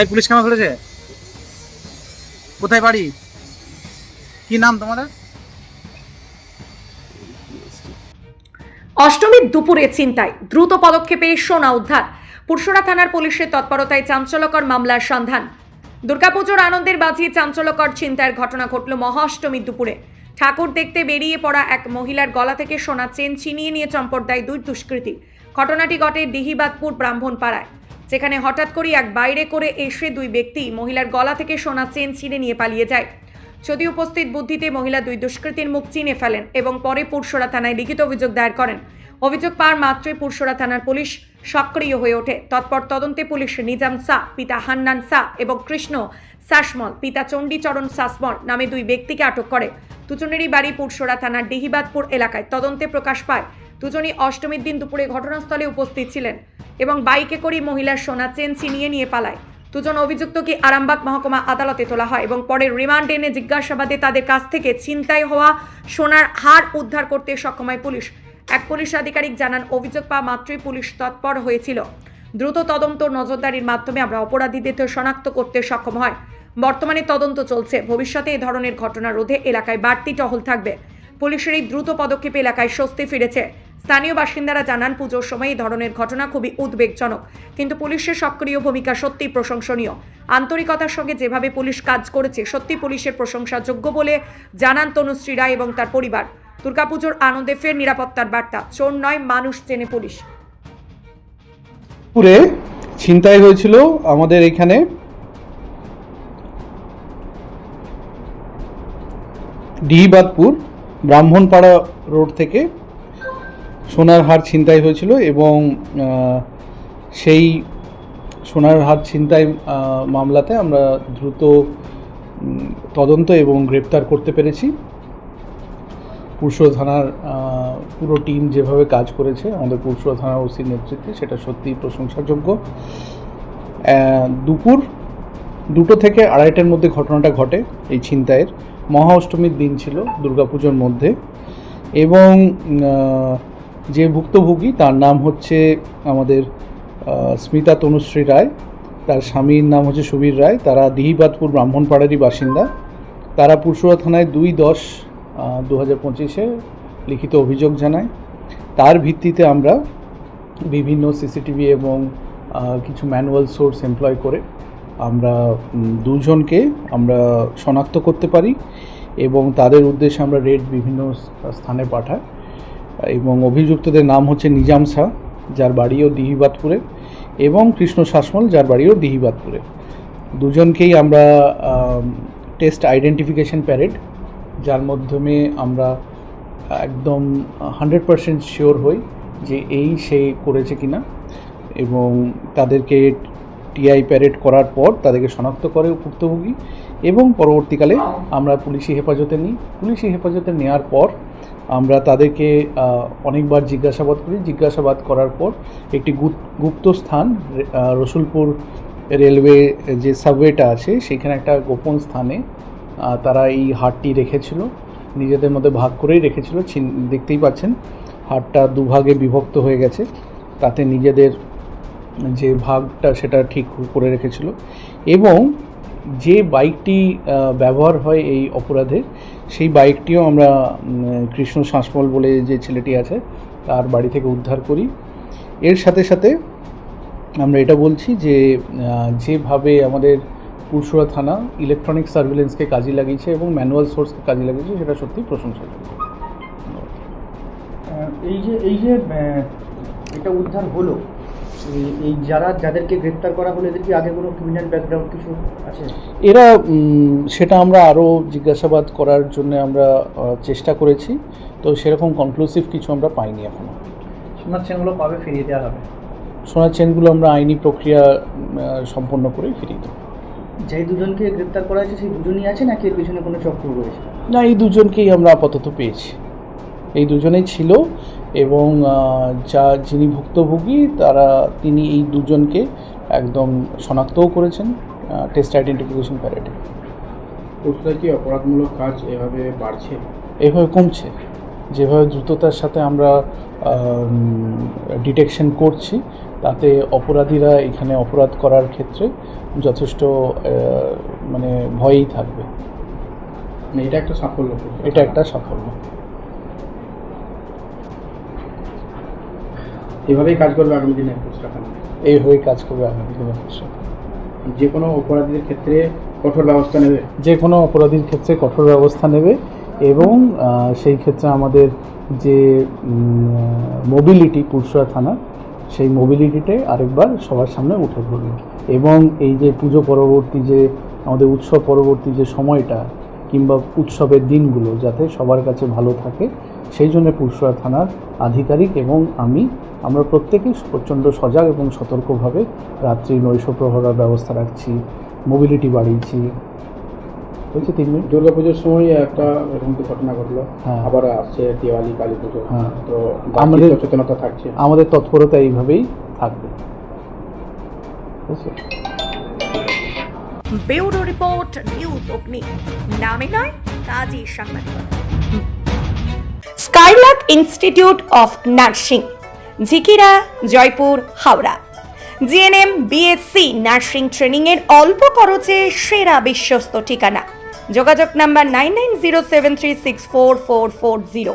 ভাই, পুলিশ কেন ধরেছে? কোথায় বাড়ি? কি নাম তোমাদের? অষ্টমীর দুপুরে চিন্তায় দ্রুত পদক্ষেপে সোনা উদ্ধার। পুরসুরা থানার পুলিশের তৎপরতায় চাঞ্চল্যকর মামলার সন্ধান। দুর্গাপুজোর আনন্দের বাজিয়ে চাঞ্চল্যকর চিন্তার ঘটনা ঘটল মহা অষ্টমীর দুপুরে। ঠাকুর দেখতে বেরিয়ে পড়া এক মহিলার গলা থেকে সোনা চেন ছিনিয়ে নিয়ে চম্পট দেয় দুই দুষ্কৃতী। ঘটনাটি ঘটে দিহিবাদপুর ব্রাহ্মণপাড়ায়। যেখানে হঠাৎ করে এক বাইরে করে এসে দুই ব্যক্তি মহিলার গলা থেকে সোনা চেন ছিঁড়ে নিয়ে পালিয়ে যায়। যদি উপস্থিত বুদ্ধিতে মহিলা দুই দুষ্কৃতীর মুখ চিনে ফেলেন এবং পরে পুরসরা থানায় লিখিত অভিযোগ দায়ের করেন, অভিযোগ পাওয়ার মাত্রই পুরসরা থানার পুলিশ সক্রিয় হয়ে ওঠে। তৎপর তদন্তে পুলিশ নিজাম সা পিতা হান্নান সা এবং কৃষ্ণ সাসমল পিতা চণ্ডীচরণ সাসমল নামে দুই ব্যক্তিকে আটক করে। দুজনেরই বাড়ি পুরসরা থানার ডিহিবাদপুর এলাকায়। তদন্তে প্রকাশ পায়, দুজনই অষ্টমীর দিন দুপুরে ঘটনাস্থলে উপস্থিত ছিলেন। এবং বাইকে করে মহিলার সোনা চেন ছিনিয়ে নিয়ে পালায়। দুজন অভিযুক্তকে আরামবাগ মহকুমা আদালতে তোলা হয় এবং পরে রিমান্ড এনে জিজ্ঞাসাবাদে তাদের কাছ থেকে ছিনতাই হওয়া সোনার হার উদ্ধার করতে সক্ষম হয় পুলিশ। এক পুলিশ আধিকারিক জানান, অভিযোগ পাওয়া মাত্রই পুলিশ তৎপর হয়েছিল। দ্রুত তদন্ত নজরদারির মাধ্যমে আমরা অপরাধীদের শনাক্ত করতে সক্ষম হয়। বর্তমানে তদন্ত চলছে। ভবিষ্যতে এ ধরনের ঘটনা রোধে এলাকায় বাড়তি টহল থাকবে। পুলিশের এই দ্রুত পদক্ষেপে এলাকায় স্বস্তি ফিরেছে। স্থানীয় বাসিন্দারা জানান, পুজোর সময় এই ধরনের ঘটনা খুবই উদ্বেগজনক। কিন্তু পুলিশের সক্রিয় ভূমিকা সত্যি প্রশংসনীয়। আন্তরিকতার সঙ্গে যেভাবে পুলিশ কাজ করেছে সত্যি পুলিশের প্রশংসাযোগ্য বলে জানান তনুশ্রী রায় এবং তার পরিবার। দুর্গাপুজোর আনন্দে ফের নিরাপত্তার বার্তা। চোর নয়, মানুষ চেনে পুলিশ। পুরে ছিনতাই হয়েছিল আমাদের এখানে। ডিহিবাদপুর, ব্রাহ্মণপাড়া রোড থেকে সোনার হার ছিনতাই হয়েছিল এবং সেই সোনার হার ছিনতাই মামলাতে আমরা দ্রুত তদন্ত এবং গ্রেপ্তার করতে পেরেছি। পুরসুরা থানার পুরো টিম যেভাবে কাজ করেছে, আমাদের পুরসুরা থানার ওসির নেতৃত্বে, সেটা সত্যিই প্রশংসাযোগ্য। দুপুর দুটো থেকে আড়াইটার মধ্যে ঘটনাটা ঘটে এই ছিনতাইয়ের। মহা অষ্টমীর দিন ছিল, দুর্গাপুজোর মধ্যে। এবং যে ভুক্তভোগী, তার নাম হচ্ছে আমাদের স্মিতা তনুশ্রী রায়। তার স্বামীর নাম হচ্ছে সুবীর রায়। তারা দিহিবাদপুর ব্রাহ্মণপাড়ারই বাসিন্দা। তারা পুরসুরা থানায় দুই দশ দু হাজার পঁচিশে লিখিত অভিযোগ জানায়। তার ভিত্তিতে আমরা বিভিন্ন সিসিটিভি এবং কিছু ম্যানুয়াল সোর্স এমপ্লয় করে আমরা দুজনকে আমরা শনাক্ত করতে পারি এবং তাদের উদ্দেশ্যে আমরা রেড বিভিন্ন স্থানে পাঠাই। এবং অভিযুক্তদের নাম হচ্ছে নিজাম শাহ, যার বাড়িও দিহিবাদপুরে, এবং কৃষ্ণ শাসমল, যার বাড়িও দিহিবাদপুরে। দুজনকেই আমরা টেস্ট আইডেন্টিফিকেশন প্যারেড যার মাধ্যমে আমরা একদম হান্ড্রেড পারসেন্ট শিওর হই যে এই সে করেছে কিনা, এবং তাদেরকে টিআই প্যারেড করার পর তাদেরকে শনাক্ত করে ভুক্তভোগী, এবং পরবর্তীকালে আমরা পুলিশি হেফাজতে নিই। পুলিশি হেফাজতে নেওয়ার পর আমরা তাদেরকে অনেকবার জিজ্ঞাসাবাদ করি। জিজ্ঞাসাবাদ করার পর একটি গুপ্ত স্থান রসুলপুর রেলওয়ে যে সাবওয়েটা আছে, সেখানে একটা গোপন স্থানে তারা এই হাটটি রেখেছিল। নিজেদের মধ্যে ভাগ করেই রেখেছিল। দেখতেই পাচ্ছেন, হাটটা দুভাগে বিভক্ত হয়ে গেছে। তাতে নিজেদের যে ভাগটা, সেটা ঠিক করে রেখেছিল। এবং যে বাইকটি ব্যবহার হয় এই অপরাধে, সেই বাইকটিও আমরা কৃষ্ণ শাসমল বলে যে ছেলেটি আছে, তার বাড়ি থেকে উদ্ধার করি। এর সাথে সাথে আমরা এটা বলছি যে যেভাবে আমাদের পুরসুরা থানা ইলেকট্রনিক সার্ভিলেন্সকে কাজে লাগিয়েছে এবং ম্যানুয়াল সোর্সকে কাজে লাগিয়েছে, সেটা সত্যি প্রশংসাযোগ্য এই যে এই যে এটা উদ্ধার হলো এই- যারা যাদেরকে গ্রেপ্তার করা হলো এদের কি আগে কোনো ক্রিমিনাল ব্যাকগ্রাউন্ড কিছু আছে? এরা সেটা আমরা আরও জিজ্ঞাসাবাদ করার জন্য আমরা চেষ্টা করেছি। তো সেরকম কনক্লুসিভ কিছু আমরা পাইনি এখনও। সোনার চেনগুলো কবে ফিরিয়ে দেওয়া হবে? সোনার চেনগুলো আমরা আইনি প্রক্রিয়া সম্পন্ন করে ফিরিয়ে দেবো। যেই দুজনকে গ্রেপ্তার করা হয়েছে সেই দুজনই আছে নাকি এর পিছনে কোনো চক্র রয়েছে? না এই দুজনকেই আমরা আপাতত পেয়েছি। এই দুজনেই ছিল এবং যা যিনি ভুক্তভোগী তারা তিনি এই দুজনকে একদম শনাক্তও করেছেন টেস্ট আইডেন্টিফিকেশন প্যারেডে কোথায় কি অপরাধমূলক কাজ এভাবে বাড়ছে? এভাবে কমছে। যেভাবে দ্রুততার সাথে আমরা ডিটেকশন করছি তাতে অপরাধীরা এখানে অপরাধ করার ক্ষেত্রে যথেষ্ট মানে ভয়েই থাকবে। মানে এটা একটা সাফল্য। এটা একটা সাফল্য। এভাবেই কাজ করবে আগামী দিনে পুরস্কার থানা কাজ করবে আগামী দিনে পুলিশ। যে কোনো অপরাধীদের ক্ষেত্রে কঠোর ব্যবস্থা নেবে? যে কোনো অপরাধীর ক্ষেত্রে কঠোর ব্যবস্থা নেবে এবং সেই ক্ষেত্রে আমাদের যে মোবিলিটি পুরসুরা থানা সেই মোবিলিটিতে আরেকবার সবার সামনে উঠে পড়বে। এবং এই যে পুজো পরবর্তী যে আমাদের উৎসব পরবর্তী যে সময়টা কিংবা উৎসবের দিনগুলো যাতে সবার কাছে ভালো থাকে সেই জন্য পুরসুরা থানার আধিকারিক এবং আমি আমরা প্রত্যেকেই প্রচণ্ড সজাগ এবং সতর্কভাবে রাত্রি নৈশ প্রহরার ব্যবস্থা রাখছি মোবিলিটি বাড়িয়েছি হয়েছে তিন মিনিট দুর্গা পুজোর সময় একটা এরকম তো ঘটনা ঘটলো হ্যাঁ। আবার আসছে দিওয়ালি কালী পুজো হ্যাঁ। তো আমাদের- সচেতনতা থাকছে আমাদের তৎপরতা এইভাবেই থাকবে বুঝেছ? ব্যুরো রিপোর্ট, নিউজ অগ্নি। নামে নয়, কাজী সাংবাদিকতা Skylark Institute of Nursing, Jhikira, Joypur, Howrah. GNM, BSc nursing training এর অল্প খরচে সেরা বিশ্বস্ত ঠিকানা। যোগাযোগ number nine nine zero seven three six four four four zero.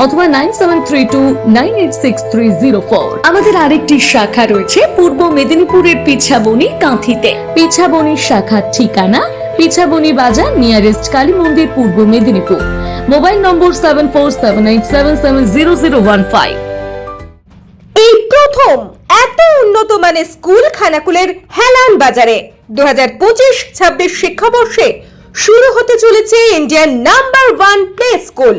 অথবা নাইন আমাদের আরেকটি শাখা রয়েছে পূর্ব মেদিনীপুরের পিছাবনি কাঁথিতে। পিছাবনি শাখার ঠিকানা পিছাবনি বাজার নিয়ারেস্ট কালী মন্দির Purba Medinipur. Mobile number seven four seven eight seven seven zero zero one five. এই প্রথম এত উন্নত মানের স্কুল খানাকুলের হেলান বাজারে দু হাজার পঁচিশ ছাব্বিশ শিক্ষাবর্ষে শুরু হতে চলেছে Indian number one play school.